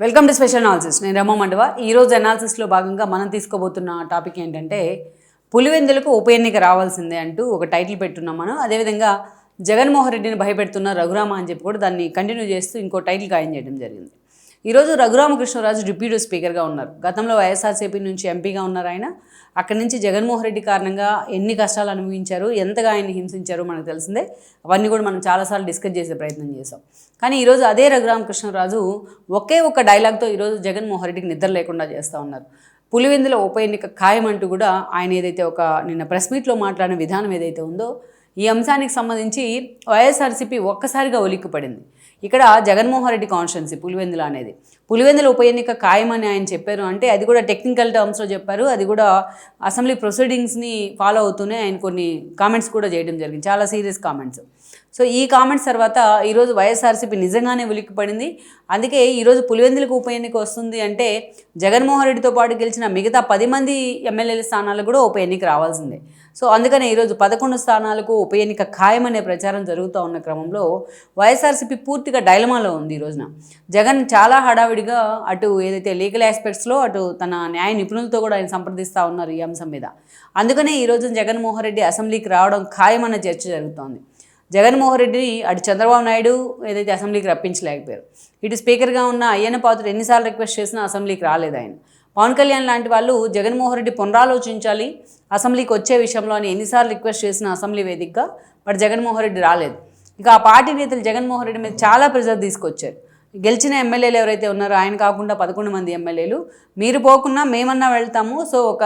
Welcome to special analysis నేను రమ మండవ. ఈరోజు అనాలిసిస్లో భాగంగా మనం తీసుకోబోతున్న టాపిక్ ఏంటంటే పులివెందులకు ఉప ఎన్నిక రావాల్సిందే అంటూ ఒక టైటిల్ పెట్టున్నాం మనం. అదేవిధంగా జగన్మోహన్ రెడ్డిని భయపెడుతున్న రఘురామ అని చెప్పి కూడా దాన్ని కంటిన్యూ చేస్తూ ఇంకో టైటిల్ ఖాయం చేయడం జరిగింది. ఈరోజు రఘురామకృష్ణరాజు డిప్యూటీ స్పీకర్గా ఉన్నారు. గతంలో వైఎస్ఆర్సీపీ నుంచి ఎంపీగా ఉన్నారు ఆయన. అక్కడి నుంచి జగన్మోహన్ రెడ్డి కారణంగా ఎన్ని కష్టాలు అనుభవించారు ఎంతగా ఆయన హింసించారో మనకు తెలిసిందే. అవన్నీ కూడా మనం చాలాసార్లు డిస్కస్ చేసే ప్రయత్నం చేసాం కానీ ఈరోజు అదే రఘురామకృష్ణరాజు ఒకే ఒక డైలాగ్తో ఈరోజు జగన్మోహన్ రెడ్డికి నిద్ర లేకుండా చేస్తూ ఉన్నారు. పులివెందుల ఉప ఎన్నిక ఖాయం అంటూ కూడా ఆయన ఏదైతే ఒక నిన్న ప్రెస్ మీట్లో మాట్లాడిన విధానం ఏదైతే ఉందో ఈ అంశానికి సంబంధించి వైఎస్ఆర్సీపీ ఒక్కసారిగా ఉలిక్కిపడింది. ఇక్కడ జగన్మోహన్ రెడ్డి కాన్స్టిట్యున్సీ పులివెందుల అనేది. పులివెందుల ఉప ఎన్నిక ఖాయమని ఆయన చెప్పారు అంటే అది కూడా టెక్నికల్ టర్మ్స్లో చెప్పారు. అది కూడా అసెంబ్లీ ప్రొసీడింగ్స్ని ఫాలో అవుతూనే ఆయన కొన్ని కామెంట్స్ కూడా చేయడం జరిగింది. చాలా సీరియస్ కామెంట్స్. సో ఈ కామెంట్స్ తర్వాత ఈరోజు వైఎస్ఆర్సీపీ నిజంగానే ఉలిక్కిపడింది. అందుకే ఈరోజు పులివెందులకు ఉప ఎన్నిక వస్తుంది అంటే జగన్మోహన్ రెడ్డితో పాటు గెలిచిన మిగతా పది మంది ఎమ్మెల్యేల స్థానాలకు కూడా ఉప ఎన్నిక రావాల్సిందే. సో అందుకనే ఈరోజు పదకొండు స్థానాలకు ఉప ఎన్నిక ఖాయమనే ప్రచారం జరుగుతూ ఉన్న క్రమంలో వైఎస్ఆర్సీపీ పూర్తిగా డైలమాలో ఉంది ఈ రోజున. జగన్ చాలా హడావిడిగా అటు ఏదైతే లీగల్ ఆస్పెక్ట్స్లో అటు తన న్యాయ నిపుణులతో కూడా ఆయన సంప్రదిస్తూ ఉన్నారు ఈ అంశం మీద. అందుకనే ఈరోజు జగన్మోహన్ రెడ్డి అసెంబ్లీకి రావడం ఖాయమన్న చర్చ జరుగుతోంది. జగన్మోహన్ రెడ్డిని అటు చంద్రబాబు నాయుడు ఏదైతే అసెంబ్లీకి రప్పించలేకపోయారు ఇటు స్పీకర్గా ఉన్న అయ్యన్న పాత్రుడు ఎన్నిసార్లు రిక్వెస్ట్ చేసినా అసెంబ్లీకి రాలేదు ఆయన. పవన్ కళ్యాణ్ లాంటి వాళ్ళు జగన్మోహన్ రెడ్డి పునరాలోచించాలి అసెంబ్లీకి వచ్చే విషయంలో అని ఎన్నిసార్లు రిక్వెస్ట్ చేసిన అసెంబ్లీ వేదికగా బట్ జగన్మోహన్ రెడ్డి రాలేదు. ఇక ఆ పార్టీ నేతలు జగన్మోహన్ రెడ్డి మీద చాలా ప్రెజర్ తీసుకొచ్చారు. గెలిచిన ఎమ్మెల్యేలు ఎవరైతే ఉన్నారో ఆయన కాకుండా పదకొండు మంది ఎమ్మెల్యేలు. మీరు పోకున్నా మేమన్నా వెళ్తాము. సో ఒక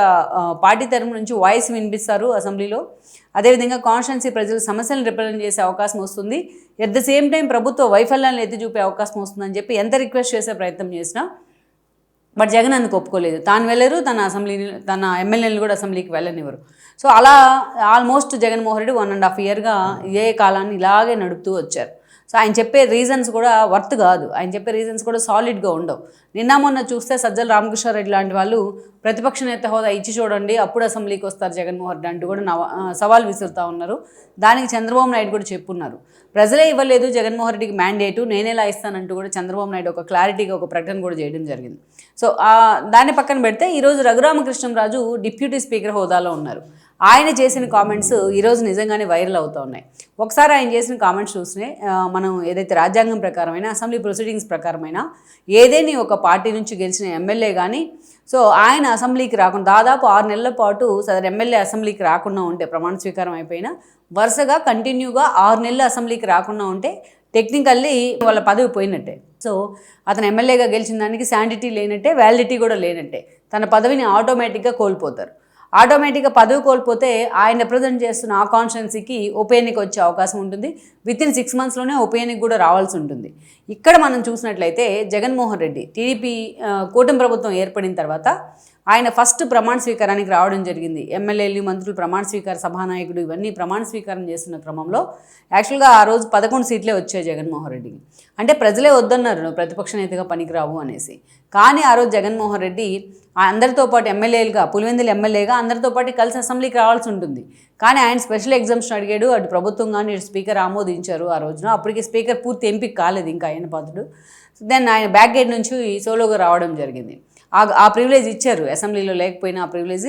పార్టీ తరపు నుంచి వాయిస్ వినిపిస్తారు అసెంబ్లీలో. అదేవిధంగా కాన్స్టిట్యున్సీ ప్రజల సమస్యలను రిప్రజెంట్ చేసే అవకాశం వస్తుంది. ఎట్ ద సేమ్ టైం ప్రభుత్వ వైఫల్యాలను ఎత్తి చూపే అవకాశం వస్తుందని చెప్పి ఎంత రిక్వెస్ట్ చేసే ప్రయత్నం చేసినా బట్ జగన్ అందుకు ఒప్పుకోలేదు. తాను వెళ్ళరు తన అసెంబ్లీని తన ఎమ్మెల్యేలు కూడా అసెంబ్లీకి వెళ్ళనివ్వరు. సో అలా almost Jaganmohan Reddy one and half ఇయర్గా ఏ కాలాన్ని ఇలాగే నడుపుతూ వచ్చారు. సో ఆయన చెప్పే రీజన్స్ కూడా వర్త్ కాదు. ఆయన చెప్పే రీజన్స్ కూడా సాలిడ్గా ఉండవు. నిన్న మొన్న చూస్తే సజ్జల రామకృష్ణారెడ్డి లాంటి వాళ్ళు ప్రతిపక్ష నేత హోదా ఇచ్చి చూడండి అప్పుడు అసెంబ్లీకి వస్తారు జగన్మోహన్ రెడ్డి అంటూ కూడా సవాల్ విసురుతూ ఉన్నారు. దానికి చంద్రబాబు నాయుడు కూడా చెప్పున్నారు. ప్రజలే ఇవ్వలేదు జగన్మోహన్ రెడ్డికి మ్యాండేటు నేనేలా ఇస్తానంటూ కూడా చంద్రబాబు నాయుడు ఒక క్లారిటీగా ఒక ప్రకటన కూడా చేయడం జరిగింది. సో దాని దాన్ని పక్కన పెడితే ఈరోజు రఘురామకృష్ణంరాజు డిప్యూటీ స్పీకర్ హోదాలో ఉన్నారు. ఆయన చేసిన కామెంట్స్ ఈరోజు నిజంగానే వైరల్ అవుతూ ఉన్నాయి. ఒకసారి ఆయన చేసిన కామెంట్స్ చూస్తే మనం ఏదైతే రాజ్యాంగం ప్రకారమైన అసెంబ్లీ ప్రొసీడింగ్స్ ప్రకారమైన ఏదేని ఒక పార్టీ నుంచి గెలిచిన ఎమ్మెల్యే కానీ సో ఆయన అసెంబ్లీకి రాకుండా దాదాపు ఆరు నెలల పాటు సదరు ఎమ్మెల్యే అసెంబ్లీకి రాకుండా ఉంటే ప్రమాణ స్వీకారం అయిపోయినా వరుసగా కంటిన్యూగా ఆరు నెలలు అసెంబ్లీకి రాకుండా ఉంటే టెక్నికల్లీ వాళ్ళ పదవి పోయినట్టే. సో అతను ఎమ్మెల్యేగా గెలిచిన దానికి శాండిటీ లేనట్టే వ్యాలిడిటీ కూడా లేనట్టే. తన పదవిని ఆటోమేటిక్గా కోల్పోతారు. ఆటోమేటిక్గా పదవి కోల్పోతే ఆయన రిప్రజెంట్ చేస్తున్న ఆ కాన్స్టిట్యున్సీకి ఉప ఎన్నిక వచ్చే అవకాశం ఉంటుంది. విత్ ఇన్ సిక్స్ మంత్స్లోనే ఉప ఎన్నిక కూడా రావాల్సి ఉంటుంది. ఇక్కడ మనం చూసినట్లయితే జగన్మోహన్ రెడ్డి టీడీపీ కూటమి ప్రభుత్వం ఏర్పడిన తర్వాత ఆయన ఫస్ట్ ప్రమాణ స్వీకారానికి రావడం జరిగింది. ఎమ్మెల్యేలు మంత్రులు ప్రమాణ స్వీకార సభానాయకుడు ఇవన్నీ ప్రమాణ స్వీకారం చేస్తున్న క్రమంలో యాక్చువల్గా ఆ రోజు పదకొండు సీట్లే వచ్చాయి జగన్మోహన్ రెడ్డికి. అంటే ప్రజలే వద్దన్నారు ప్రతిపక్ష నేతగా పనికిరావు అనేసి. కానీ ఆ రోజు జగన్మోహన్ రెడ్డి ఆ అందరితో పాటు ఎమ్మెల్యేలుగా పులివెందుల ఎమ్మెల్యేగా అందరితో పాటు కలిసి అసెంబ్లీకి రావాల్సి ఉంటుంది. కానీ ఆయన స్పెషల్ ఎగ్జామ్షన్ అడిగాడు అటు ప్రభుత్వం కానీ ఇటు స్పీకర్ ఆమోదించారు ఆ రోజున. అప్పటికి స్పీకర్ పూర్తి ఎంపిక కాలేదు ఇంకా ఆయన పాత్రుడు. దెన్ ఆయన బ్యాక్ గేట్ నుంచి సోలోగా రావడం జరిగింది. ఆ ప్రివిలేజ్ ఇచ్చారు. అసెంబ్లీలో లేకపోయినా ఆ ప్రివిలేజ్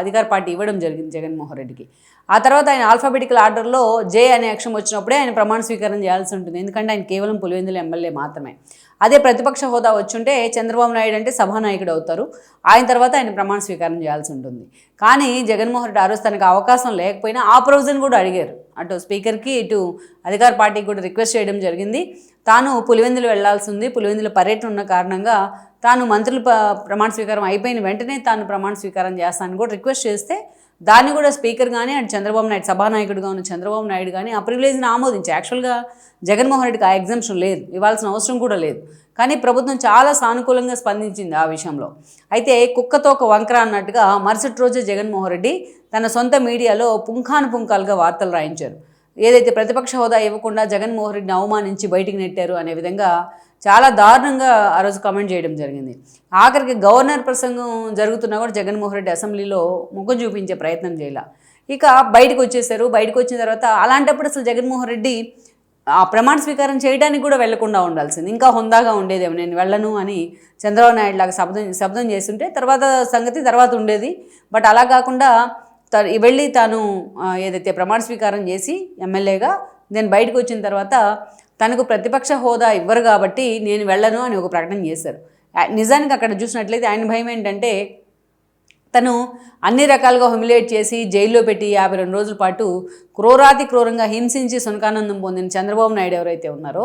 అధికార పార్టీ ఇవ్వడం జరిగింది జగన్మోహన్ రెడ్డికి. ఆ తర్వాత ఆయన ఆల్ఫాబెటికల్ ఆర్డర్లో జే అనే అక్షరం వచ్చినప్పుడే ఆయన ప్రమాణ స్వీకారం చేయాల్సి ఉంటుంది. ఎందుకంటే ఆయన కేవలం పులివెందుల ఎమ్మెల్యే మాత్రమే. అదే ప్రతిపక్ష హోదా వచ్చుంటే చంద్రబాబు నాయుడు అంటే సభానాయకుడు అవుతారు. ఆయన తర్వాత ఆయన ప్రమాణ స్వీకారం చేయాల్సి ఉంటుంది. కానీ జగన్మోహన్ రెడ్డి ఆ రోజు తనకు అవకాశం లేకపోయినా ఆ ప్రొవిజన్ కూడా అడిగారు. అటు స్పీకర్కి ఇటు అధికార పార్టీకి కూడా రిక్వెస్ట్ చేయడం జరిగింది. తాను పులివెందులు వెళ్ళాల్సి ఉంది. పులివెందుల పర్యటన ఉన్న కారణంగా తాను మంత్రులు ప- ప్రమాణ స్వీకారం అయిపోయిన వెంటనే తాను ప్రమాణ స్వీకారం చేస్తానని కూడా రిక్వెస్ట్ చేస్తే దాన్ని కూడా స్పీకర్ కానీ అండ్ చంద్రబాబు నాయుడు సభానాయకుడిగా ఉన్న చంద్రబాబు నాయుడు కానీ ఆ ప్రివిలేజ్ని ఆమోదించి యాక్చువల్గా జగన్మోహన్ రెడ్డికి ఆ ఎగ్జామ్షన్ లేదు ఇవ్వాల్సిన అవసరం కూడా లేదు. కానీ ప్రభుత్వం చాలా సానుకూలంగా స్పందించింది ఆ విషయంలో. అయితే కుక్కతో ఒక వంకర అన్నట్టుగా మరుసటి రోజే జగన్మోహన్ రెడ్డి తన సొంత మీడియాలో పుంఖాను పుంఖాలుగా వార్తలు రాయించారు. ఏదైతే ప్రతిపక్ష హోదా ఇవ్వకుండా జగన్మోహన్ రెడ్డిని అవమానించి బయటికి నెట్టారు అనే విధంగా చాలా దారుణంగా ఆ రోజు కామెంట్ చేయడం జరిగింది. ఆఖరికి గవర్నర్ ప్రసంగం జరుగుతున్నా కూడా జగన్మోహన్ రెడ్డి అసెంబ్లీలో ముఖం చూపించే ప్రయత్నం చేయాల. ఇక బయటకు వచ్చేసారు. బయటకు వచ్చిన తర్వాత అలాంటప్పుడు అసలు జగన్మోహన్ రెడ్డి ఆ ప్రమాణ స్వీకారం చేయడానికి కూడా వెళ్ళకుండా ఉండాల్సింది. ఇంకా హుందాగా ఉండేదేమో నేను వెళ్ళను అని చంద్రబాబు నాయుడు లాగా శబ్దం శబ్దం చేస్తుంటే తర్వాత సంగతి తర్వాత ఉండేది. బట్ అలా కాకుండా త వెళ్ళి తాను ఏదైతే ప్రమాణ స్వీకారం చేసి ఎమ్మెల్యేగా నేను బయటకు వచ్చిన తర్వాత తనకు ప్రతిపక్ష హోదా ఇవ్వరు కాబట్టి నేను వెళ్ళను అని ఒక ప్రకటన చేశారు. నిజానికి అక్కడ చూసినట్లయితే ఆయన భయం ఏంటంటే తను అన్ని రకాలుగా హ్యూమిలేట్ చేసి జైల్లో పెట్టి యాభై రెండు రోజుల పాటు క్రూరాతి క్రూరంగా హింసించి సునకానందం పొందిన చంద్రబాబు నాయుడు ఎవరైతే ఉన్నారో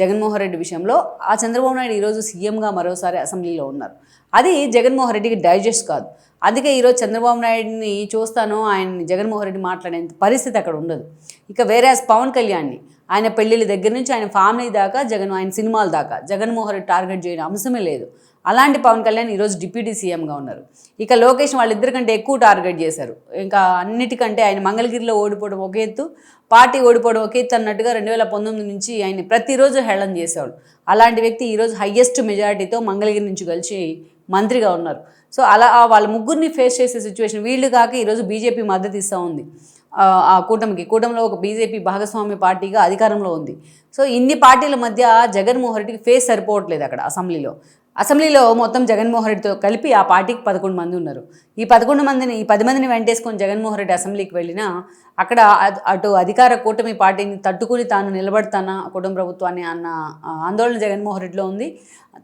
జగన్మోహన్ రెడ్డి విషయంలో ఆ చంద్రబాబు నాయుడు ఈరోజు సీఎంగా మరోసారి అసెంబ్లీలో ఉన్నారు. అది జగన్మోహన్ రెడ్డికి డైజెస్ట్ కాదు. అందుకే ఈరోజు చంద్రబాబు నాయుడిని చూస్తానో ఆయన జగన్మోహన్ రెడ్డి మాట్లాడేంత పరిస్థితి అక్కడ ఉండదు. ఇక వేరే పవన్ కళ్యాణ్ని ఆయన పెళ్ళిళ్ళ దగ్గర నుంచి ఆయన ఫ్యామిలీ దాకా జగన్ ఆయన సినిమాల దాకా. జగన్మోహన్ రెడ్డి టార్గెట్ చేయని అంశమే లేదు. అలాంటి పవన్ కళ్యాణ్ ఈరోజు డిప్యూటీ సీఎంగా ఉన్నారు. ఇక లోకేష్ వాళ్ళిద్దరికంటే ఎక్కువ టార్గెట్ చేశారు. ఇంకా అన్నిటికంటే ఆయన మంగళగిరిలో ఓడిపోవడం ఒక ఎత్తు పార్టీ ఓడిపోవడం ఒక ఎత్తు అన్నట్టుగా రెండు వేల పంతొమ్మిది నుంచి ఆయన ప్రతిరోజు హేళన చేసేవాడు అలాంటి వ్యక్తి ఈరోజు హయ్యెస్ట్ మెజారిటీతో మంగళగిరి నుంచి కలిసి మంత్రిగా ఉన్నారు. సో అలా వాళ్ళ ముగ్గురిని ఫేస్ చేసే సిచ్యువేషన్ వీళ్ళు కాక ఈరోజు బీజేపీ మద్దతు ఇస్తూ ఉంది. ఆ, కూటమికి. కూటమిలో ఒక బీజేపీ భాగస్వామ్య పార్టీగా అధికారంలో ఉంది. సో ఇన్ని పార్టీల మధ్య జగన్మోహన్ రెడ్డికి ఫేస్ సరిపోవట్లేదు అక్కడ అసెంబ్లీలో. అసెంబ్లీలో మొత్తం జగన్మోహన్ రెడ్డితో కలిపి ఆ పార్టీకి పదకొండు మంది ఉన్నారు. ఈ పదకొండు మందిని ఈ పది మందిని వెంటేసుకొని జగన్మోహన్ రెడ్డి అసెంబ్లీకి వెళ్ళినా అక్కడ అటు అధికార కూటమి పార్టీని తట్టుకుని తాను నిలబడతానా కుటుంబ ప్రభుత్వాన్ని అన్న ఆందోళన జగన్మోహన్ రెడ్డిలో ఉంది.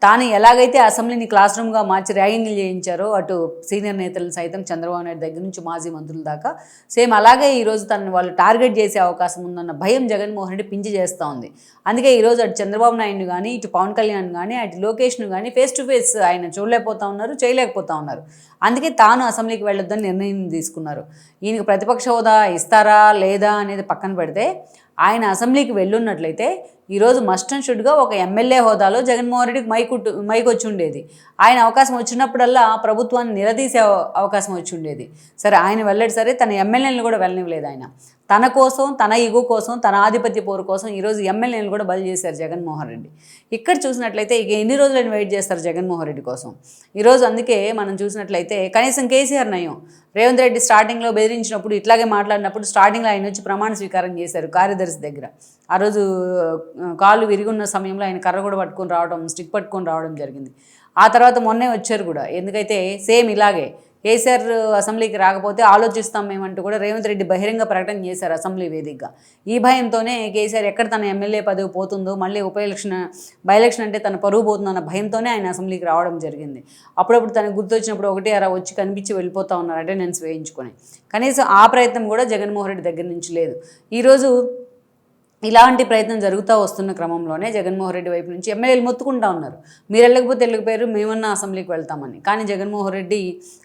తాను ఎలాగైతే అసెంబ్లీని క్లాస్ రూమ్గా మార్చి ర్యాగింగ్లు చేయించారో అటు సీనియర్ నేతలు సైతం చంద్రబాబు నాయుడు దగ్గర నుంచి మాజీ మంత్రుల దాకా సేమ్ అలాగే ఈరోజు తనని వాళ్ళు టార్గెట్ చేసే అవకాశం ఉందన్న భయం జగన్మోహన్ రెడ్డి పించి చేస్తూ ఉంది. అందుకే ఈరోజు అటు చంద్రబాబు నాయుడు కానీ ఇటు పవన్ కళ్యాణ్ కానీ అటు లోకేష్ను కానీ ఫేస్ టు ఫేస్ ఆయన చూడలేకపోతా ఉన్నారు చేయలేకపోతా ఉన్నారు. అందుకే తాను అసెంబ్లీకి వెళ్ళొద్దని నిర్ణయం తీసుకున్నారు. ఈయనకు ప్రతిపక్ష హోదా ఇస్తారా లేదా అనేది పక్కన పెడితే ఆయన అసెంబ్లీకి వెళ్ళున్నట్లయితే ఈరోజు మస్ట్ అండ్ షుడ్గా ఒక ఎమ్మెల్యే హోదాలో జగన్మోహన్ రెడ్డికి మైక్ మైక్ వచ్చి ఉండేది. ఆయన అవకాశం వచ్చినప్పుడల్లా ప్రభుత్వాన్ని నిలదీసే అవకాశం వచ్చి ఉండేది. సరే ఆయన వెళ్ళడు సరే తన ఎమ్మెల్యేలను కూడా వెళ్ళనివ్వలేదు ఆయన. తన కోసం తన ఇగు కోసం తన ఆధిపత్య పోరు కోసం ఈరోజు ఎమ్మెల్యేలు కూడా బలి చేశారు జగన్మోహన్ రెడ్డి. ఇక్కడ చూసినట్లయితే ఇక ఎన్ని రోజులని వెయిట్ చేస్తారు జగన్మోహన్ రెడ్డి కోసం? ఈరోజు అందుకే మనం చూసినట్లయితే కనీసం కేసీఆర్ నయం. రేవంత్ రెడ్డి స్టార్టింగ్లో బెదిరించినప్పుడు ఇట్లాగే మాట్లాడినప్పుడు స్టార్టింగ్లో ఆయన వచ్చి ప్రమాణ స్వీకారం చేశారు కార్యదర్శి దగ్గర. ఆ రోజు కాళ్ళు విరిగున్న సమయంలో ఆయన కర్ర కూడా పట్టుకొని రావడం స్టిక్ పట్టుకొని రావడం జరిగింది. ఆ తర్వాత మొన్నే వచ్చారు కూడా. ఎందుకైతే సేమ్ ఇలాగే కేసీఆర్ అసెంబ్లీకి రాకపోతే ఆలోచిస్తాం మేమంటూ కూడా రేవంత్ రెడ్డి బహిరంగ ప్రకటన చేశారు అసెంబ్లీ వేదికగా. ఈ భయంతోనే కేసీఆర్ ఎక్కడ తన ఎమ్మెల్యే పదవి పోతుందో మళ్ళీ ఉప ఎలక్షన్ బై ఎలక్షన్ అంటే తన పరువు పోతుందన్న భయంతోనే ఆయన అసెంబ్లీకి రావడం జరిగింది. అప్పుడప్పుడు తనకు గుర్తొచ్చినప్పుడు ఒకటి అలా వచ్చి కనిపించి వెళ్ళిపోతా ఉన్నారు అటెండెన్స్ వేయించుకొని. కనీసం ఆ ప్రయత్నం కూడా జగన్మోహన్ రెడ్డి దగ్గర నుంచి లేదు. ఈరోజు ఇలాంటి ప్రయత్నం జరుగుతూ వస్తున్న క్రమంలోనే జగన్మోహన్ రెడ్డి వైపు నుంచి ఎమ్మెల్యేలు మొత్తుకుంటా ఉన్నారు. మీరు వెళ్ళకపోతే వెళ్ళకపోయారు మేమన్నా అసెంబ్లీకి వెళ్తామని. కానీ జగన్మోహన్ రెడ్డి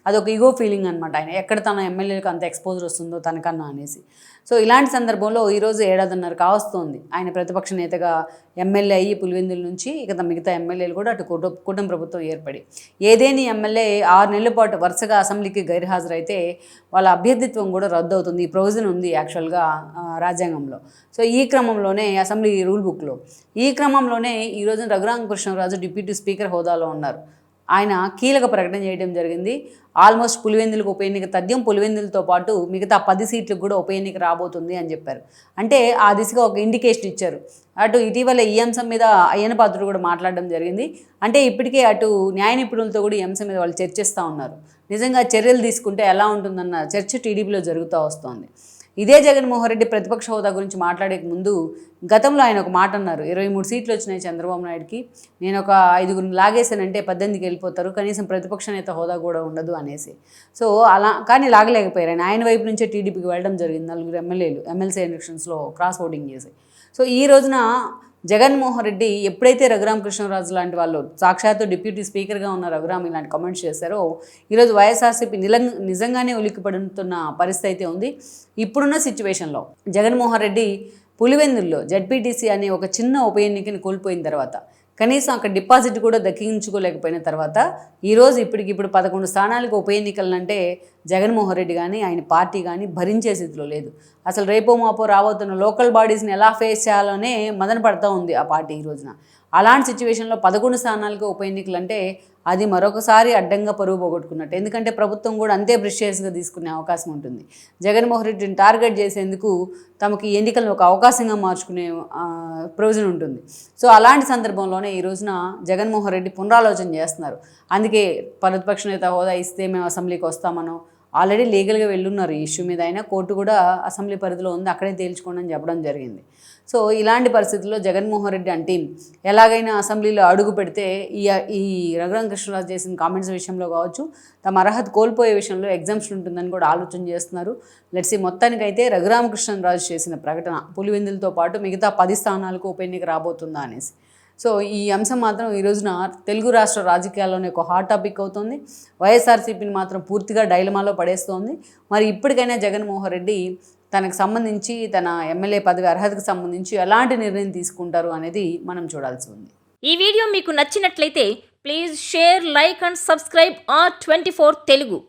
అదొక ఈగో ఫీలింగ్ అనమాట ఆయన. ఎక్కడ తన ఎమ్మెల్యేలకు అంత ఎక్స్పోజర్ వస్తుందో తనకన్నా అనేసి. సో ఇలాంటి సందర్భంలో ఈరోజు ఏడాదిన్నర కావస్తోంది ఆయన ప్రతిపక్ష నేతగా ఎమ్మెల్యే అయ్యి పులివెందుల నుంచి ఇక మిగతా ఎమ్మెల్యేలు కూడా అటు కుటుంబ కుటుంబ ప్రభుత్వం ఏర్పడి. ఏదేని ఎమ్మెల్యే ఆరు నెలల పాటు వరుసగా అసెంబ్లీకి గైర్హాజరైతే వాళ్ళ అభ్యర్థిత్వం కూడా రద్దు అవుతుంది ఈ ప్రొవిజన్ ఉంది యాక్చువల్గా రాజ్యాంగంలో. సో ఈ క్రమంలోనే అసెంబ్లీ రూల్ బుక్లో ఈ క్రమంలోనే ఈరోజు రఘురామ కృష్ణరాజు డిప్యూటీ స్పీకర్ హోదాలో ఉన్నారు. ఆయన కీలక ప్రకటన చేయడం జరిగింది. ఆల్మోస్ట్ పులివెందులకు ఉప ఎన్నిక తథ్యం పులివెందులతో పాటు మిగతా పది సీట్లకు కూడా ఉప ఎన్నిక రాబోతుంది అని చెప్పారు. అంటే ఆ దిశగా ఒక ఇండికేషన్ ఇచ్చారు. అటు ఇటీవల ఈ అంశం మీద అయ్యన పాత్రుడు కూడా మాట్లాడడం జరిగింది. అంటే ఇప్పటికే అటు న్యాయ నిపుణులతో కూడా ఈ అంశం మీద వాళ్ళు చర్చిస్తూ ఉన్నారు. నిజంగా చర్యలు తీసుకుంటే ఎలా ఉంటుందన్న చర్చ టీడీపీలో జరుగుతూ వస్తోంది. ఇదే జగన్మోహన్ రెడ్డి ప్రతిపక్ష హోదా గురించి మాట్లాడే ముందు గతంలో ఆయన ఒక మాట అన్నారు ఇరవై మూడు సీట్లు వచ్చినాయి చంద్రబాబు నాయుడుకి నేను ఒక ఐదుగురిని లాగేశానంటే పద్దెనిమిదికి వెళ్ళిపోతారు కనీసం ప్రతిపక్ష నేత హోదా కూడా ఉండదు అనేసి. సో అలా కానీ లాగలేకపోయారు ఆయన. ఆయన వైపు నుంచే టీడీపీకి వెళ్ళడం జరిగింది నలుగురు ఎమ్మెల్యేలు ఎమ్మెల్సీ ఎలక్షన్స్లో క్రాస్ ఓటింగ్ చేసి. సో ఈ రోజున జగన్మోహన్ రెడ్డి ఎప్పుడైతే రఘురామకృష్ణరాజు లాంటి వాళ్ళు సాక్షాత్తు డిప్యూటీ స్పీకర్గా ఉన్న రఘురామ్ ఇలాంటి కామెంట్స్ చేశారో ఈరోజు వైఎస్ఆర్సీపీ నిలం నిజంగానే ఉలిక్కిపడుతున్న పరిస్థితి అయితే ఉంది. ఇప్పుడున్న సిచ్యువేషన్లో జగన్మోహన్ రెడ్డి పులివెందుల్లో జడ్పీటీసీ అనే ఒక చిన్న ఉప ఎన్నికని కోల్పోయిన తర్వాత కనీసం అక్కడ డిపాజిట్ కూడా దక్కించుకోలేకపోయిన తర్వాత ఈరోజు ఇప్పటికిప్పుడు పదకొండు స్థానాలకు ఉప ఎన్నికలంటే జగన్మోహన్ రెడ్డి కానీ ఆయన పార్టీ కానీ భరించే స్థితిలో లేదు. అసలు రేపో మాపో రాబోతున్న లోకల్ బాడీస్ని ఎలా ఫేస్ చేయాలోనే మదన పడతా ఉంది ఆ పార్టీ ఈ రోజున. అలాంటి సిచ్యువేషన్లో పదకొండు స్థానాలకు ఉప ఎన్నికలు అంటే అది మరొకసారి అడ్డంగా పరువు పోగొట్టుకున్నట్టు. ఎందుకంటే ప్రభుత్వం కూడా అంతే ప్రిషియస్గా తీసుకునే అవకాశం ఉంటుంది. జగన్మోహన్ రెడ్డిని టార్గెట్ చేసేందుకు తమకి ఎన్నికలను ఒక అవకాశంగా మార్చుకునే ప్రయోజనం ఉంటుంది. సో అలాంటి సందర్భంలోనే ఈ రోజున జగన్మోహన్ రెడ్డి పునరాలోచన చేస్తున్నారు. అందుకే ప్రతిపక్ష నేత హోదా ఇస్తే మేము అసెంబ్లీకి వస్తామనో ఆల్రెడీ లీగల్గా వెళ్ళున్నారు ఈ ఇష్యూ మీద. అయినా కోర్టు కూడా అసెంబ్లీ పరిధిలో ఉంది అక్కడే తేల్చుకోండి అని చెప్పడం జరిగింది. సో ఇలాంటి పరిస్థితుల్లో జగన్మోహన్ రెడ్డి అంటే ఎలాగైనా అసెంబ్లీలో అడుగు పెడితే ఈ ఈ రఘురామ కృష్ణరాజు చేసిన కామెంట్స్ విషయంలో కావచ్చు తమ అర్హత కోల్పోయే విషయంలో ఎగ్జామ్షన్ ఉంటుందని కూడా ఆలోచన చేస్తున్నారు. లెట్సి మొత్తానికైతే రఘురామకృష్ణరాజు చేసిన ప్రకటన పులివెందులతో పాటు మిగతా పది స్థానాలకు ఉప ఎన్నిక రాబోతుందా అనేసి. సో ఈ అంశం మాత్రం ఈ రోజున తెలుగు రాష్ట్ర రాజకీయాల్లోనే ఒక హాట్ టాపిక్ అవుతుంది. వైఎస్ఆర్సీపీని మాత్రం పూర్తిగా డైలమాలో పడేస్తోంది. మరి ఇప్పటికైనా జగన్మోహన్ రెడ్డి తనకు సంబంధించి తన ఎమ్మెల్యే పదవి అర్హతకు సంబంధించి ఎలాంటి నిర్ణయం తీసుకుంటారు అనేది మనం చూడాల్సి ఉంది. ఈ వీడియో మీకు నచ్చినట్లయితే please share like and subscribe R twenty Telugu.